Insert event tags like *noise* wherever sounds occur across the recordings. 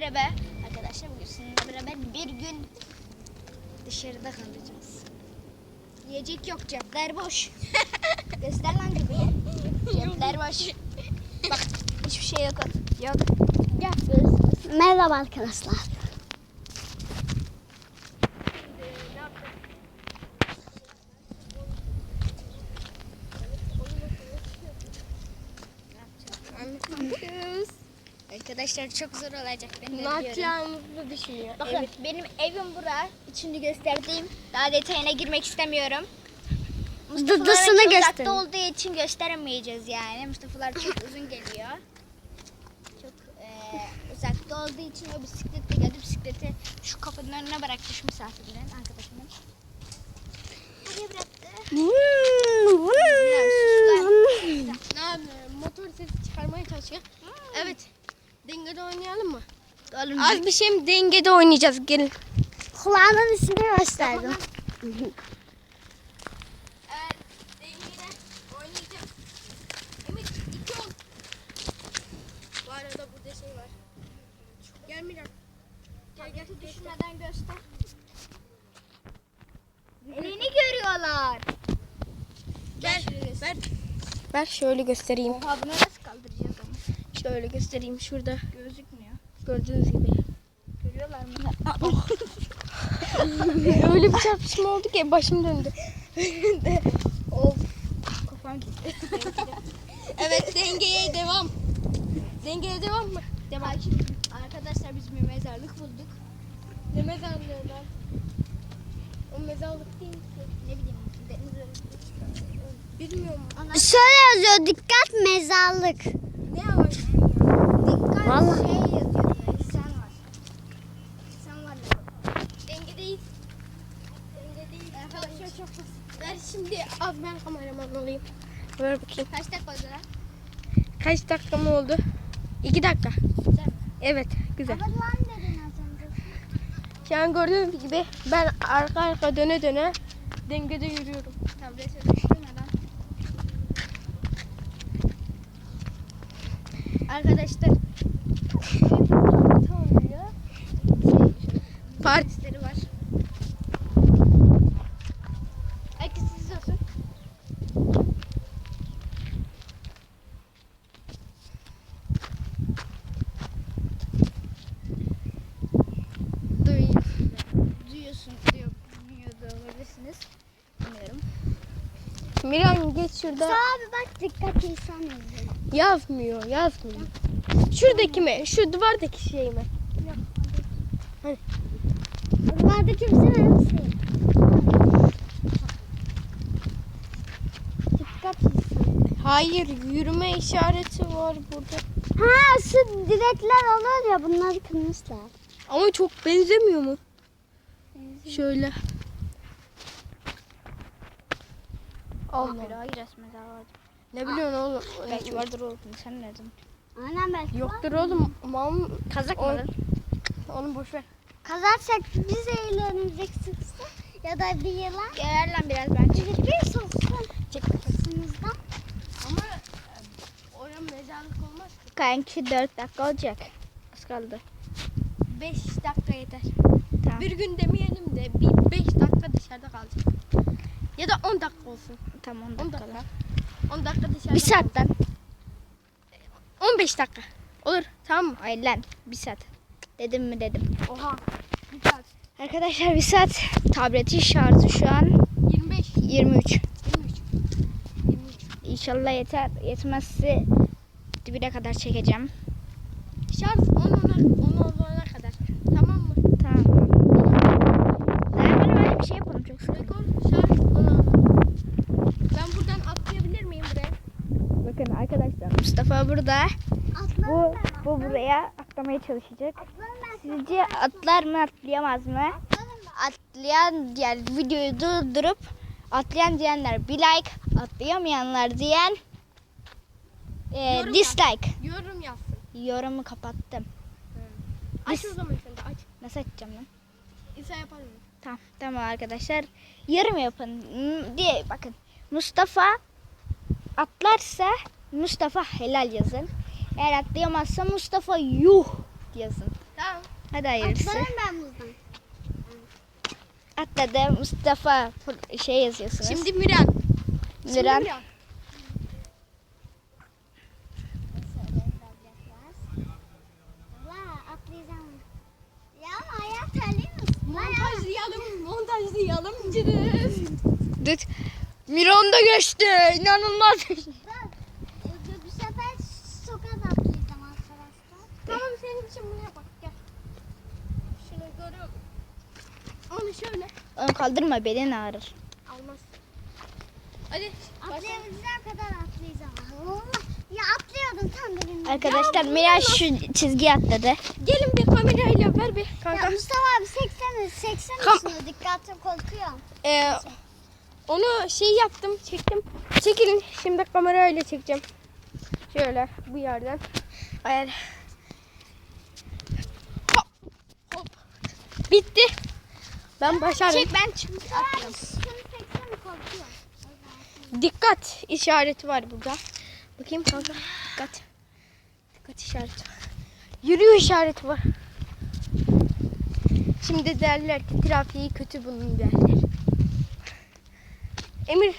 Merhaba arkadaşlar bugün sizinle beraber bir gün dışarıda kalacağız. Yiyecek yok cepler boş. *laughs* Göster lan gibi. Cepler boş. Bak hiçbir şey yok. Yok. Gel. Merhaba arkadaşlar. Arkadaşlar çok zor olacak ben de Ne biliyorum. yapacağımızı düşünüyor. Bakın benim evim bura. İçini gösterdiğim. Daha detayına girmek istemiyorum. Mustafa'ların Dıdısını çok uzakta olduğu için gösteremeyeceğiz yani. Mustafa'lar çok uzun geliyor. Çok eee, uzakta olduğu için o bisikletle geldi. Bisikleti şu kapının önüne bırakmış misafirlerin arkadaşımın. Buraya bıraktı. Ne yapıyor? Motor sesi çıkarmaya çalışıyor. Evet. Dengede oynayalım mı? Oğlum Az bir şey mi dengede oynayacağız gelin. Kulağının ismini gösterdim. Şey düşürmeden göster. Elini görüyorlar. Gel. Ver. Ver şöyle göstereyim. Oha bunu nasıl kaldıracağız ama? Şöyle göstereyim şurada. Gözükmüyor. Gördüğünüz gibi. Mı? Öyle bir çarpışma oldu ki başım döndü. of. Kafam gitti. Evet dengeye devam. Dengeye devam mı? Devam. Arkadaşlar biz bir mezarlık bulduk. Ne mezarlığı lan? O mezarlık değil ki. Ne bileyim. Bilmiyorum. Şöyle yazıyor dikkat mezarlık. Ne var? Dikkat Vallahi. şey yazıyor. Sen var. Sen var. Dengedeyiz. Dengedeyiz. Arkadaşlar çok basit. Ver şimdi az ben kameraman olayım. Ver bakayım. Kaç dakika oldu lan? Kaç dakika mı oldu? İki dakika. Güzel? Evet güzel. lan dedin az önce. Şu an gördüğünüz gibi ben arka arka döne döne dengede yürüyorum. Tablete düşürmeden. Arkadaşlar. Part Miran geç şurada. Abi bak dikkat insan yazıyor. Yazmıyor, yazmıyor. Şuradaki mi? Şu duvardaki şey mi? Duvardaki bizim hepsi. Dikkat insan. Hayır, yürüme işareti var burada. Ha şu direkler olur ya bunları kırmışlar. Ama çok benzemiyor mu? Şöyle. Allah. Hayır, hayır resmen daha var. Ne biliyorsun oğlum? Belki vardır oğlum. Sen ne dedin? Aynen belki. Yoktur oğlum. Mam Kazak mı onu boş ver. Kazarsak biz eğlenecek sıksa ya da bir yılan Gel lan biraz ben çekeyim. bir soksun Çek. kafasımızdan. Ama e, oraya mezarlık olmaz ki. Kanki 4 dakika olacak. Az kaldı. 5 dakika yeter. Tamam. Bir gün demeyelim de bir 5 dakika dışarıda kalacak. Ya da 10 dakika olsun. Tamam 10 10 dakika. dakika. 10 dakika dışarıda Bir saatten. 15 dakika. Olur tamam mı? Ay lan bir saat. Dedim mi dedim. Oha. Bir saat. Arkadaşlar bir saat. Tabletin şarjı şu an 25. 23. 23. 23. İnşallah yeter. Yetmezse dibine kadar çekeceğim. Şarj 10 ona 10 olana kadar. Tamam mı? Tamam. Ben böyle böyle bir şey yapalım çok sıkıntı. Rekor şarj 10 olana. Ben buradan atlayabilir miyim buraya? Bakın arkadaşlar Mustafa burada. Bu, bu buraya atlamaya çalışacak. ben. Sizce atlar mı atlayamaz mı? Atlayan yani videoyu durdurup atlayan diyenler bir like, atlayamayanlar diyen e, Yorum yap. dislike. Yorum yazsın. Yorumu kapattım. Aç o zaman sen de aç. Nasıl açacağım lan? İnsan yapar mı? Tamam, tamam arkadaşlar. Yorum yapın Hmm, diye bakın. Mustafa atlarsa Mustafa helal yazın. Eğer atlayamazsa Mustafa yuh yazın. Tamam Hadi hayırlısı. Atlarım ben buradan. Atladı Mustafa şey yazıyorsunuz. Şimdi Miran. Şimdi Miran. Terliyor musun? Montajlayalım, montajlayalım. Cırız. Dıt. Miran da geçti. İnanılmaz. Bak, Bu sefer sokak atlayacağım arkadaşlar. Tamam senin için bunu yapak. Gel. Şunu görüyorum. Onu şöyle. Onu kaldırma belin ağrır. Almaz. Hadi. Atlayabileceğim kadar atlayacağım. Allah. Ya atlıyordum tam birinde. Arkadaşlar Miran şu çizgiyi atladı. Gelin bir kamerayla ver bir kanka. Ya Mustafa abi 80 80 Kam- misin? Dikkatli korkuyorum. Ee, onu şey yaptım, çektim. Çekilin. Şimdi kamerayla çekeceğim. Şöyle bu yerden. Ayar. Hop. Hop. Bitti. Ben başardım. Çek ben çık. Mustafa abi şunu 80 korkuyorum. Dikkat işareti var burada. Bakayım kanka. Dikkat. Dikkat işareti var. Yürüyor işareti var. Şimdi derler ki trafiği kötü bunun derler. Emir.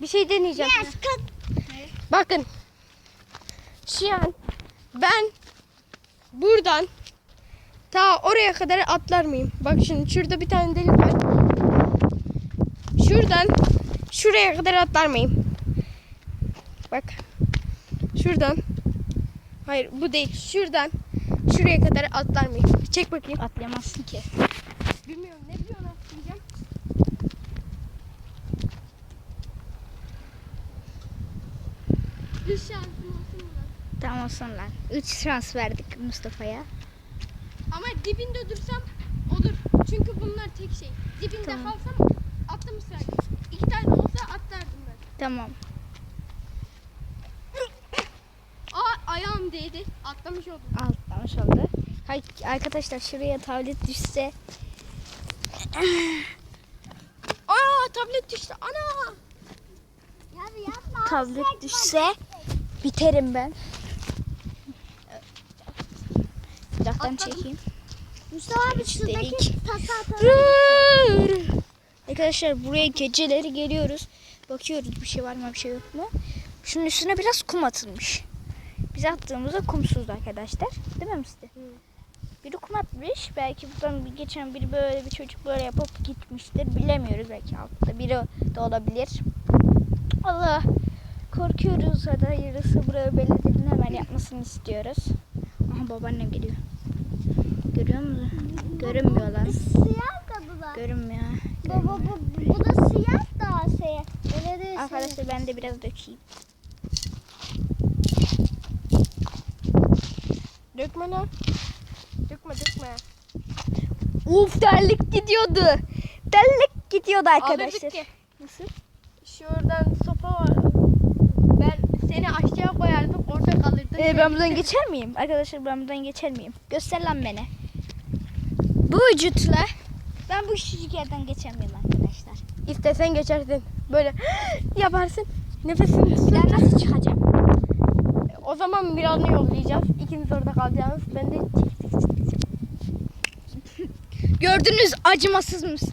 Bir şey deneyeceğim. Yes. Bakın. Şu an ben buradan ta oraya kadar atlar mıyım? Bak şimdi şurada bir tane delik var. Şuradan şuraya kadar atlar mıyım? Bak. Şuradan. Hayır bu değil. Şuradan şuraya kadar atlar mıyım? Çek bakayım. Atlayamazsın ki. Bilmiyorum ne biliyorsun Bir şansım olsun mu lan? Tamam olsun lan. 3 şans verdik Mustafa'ya. Ama dibinde dursam olur. Çünkü bunlar tek şey. Dibinde Tamam. kalsam atlamış saydım. İki tane olsa atlardım ben. Tamam. Aa ayağım değdi. Atlamış oldum. Atlamış oldu. Hay- Arkadaşlar şuraya tablet düşse Aa tablet düştü. Ana. Tablet düşse biterim ben. Uzaktan Atladım. çekeyim. Mustafa abi şuradaki tasa atalım. Arkadaşlar buraya geceleri geliyoruz. Bakıyoruz bir şey var mı bir şey yok mu. Şunun üstüne biraz kum atılmış. Biz attığımızda kumsuzdu arkadaşlar. Değil mi Musti? Biri kum atmış. Belki buradan bir geçen biri böyle bir çocuk böyle yapıp gitmiştir. Bilemiyoruz belki altta biri de olabilir. Allah korkuyoruz. Hadi hayırlısı buraya belediyenin hemen yapmasını istiyoruz. Aha babaannem geliyor. Görüyor musun? Görünmüyor lan. Siyah da. Görünmüyor. Baba bu, bu da siyah da şey. Öyle değil. Arkadaşlar ben de biraz dökeyim. Dökme lan. Dökme dökme. Uf terlik gidiyordu. Terlik gidiyordu arkadaşlar. Alırdık ki. Nasıl? Şuradan seni aşağı koyardım orada kalırdın. Ee, ben buradan geçer miyim? Arkadaşlar ben buradan geçer miyim? Göster lan beni. Bu vücutla ben bu küçücük yerden geçer miyim arkadaşlar? İstesen geçerdin. Böyle *gasps* yaparsın. Nefesini Ben tutsun. nasıl çıkacağım? O zaman Miran'ı yollayacağız. İkiniz orada kalacaksınız. Ben de Gördünüz acımasız mısın?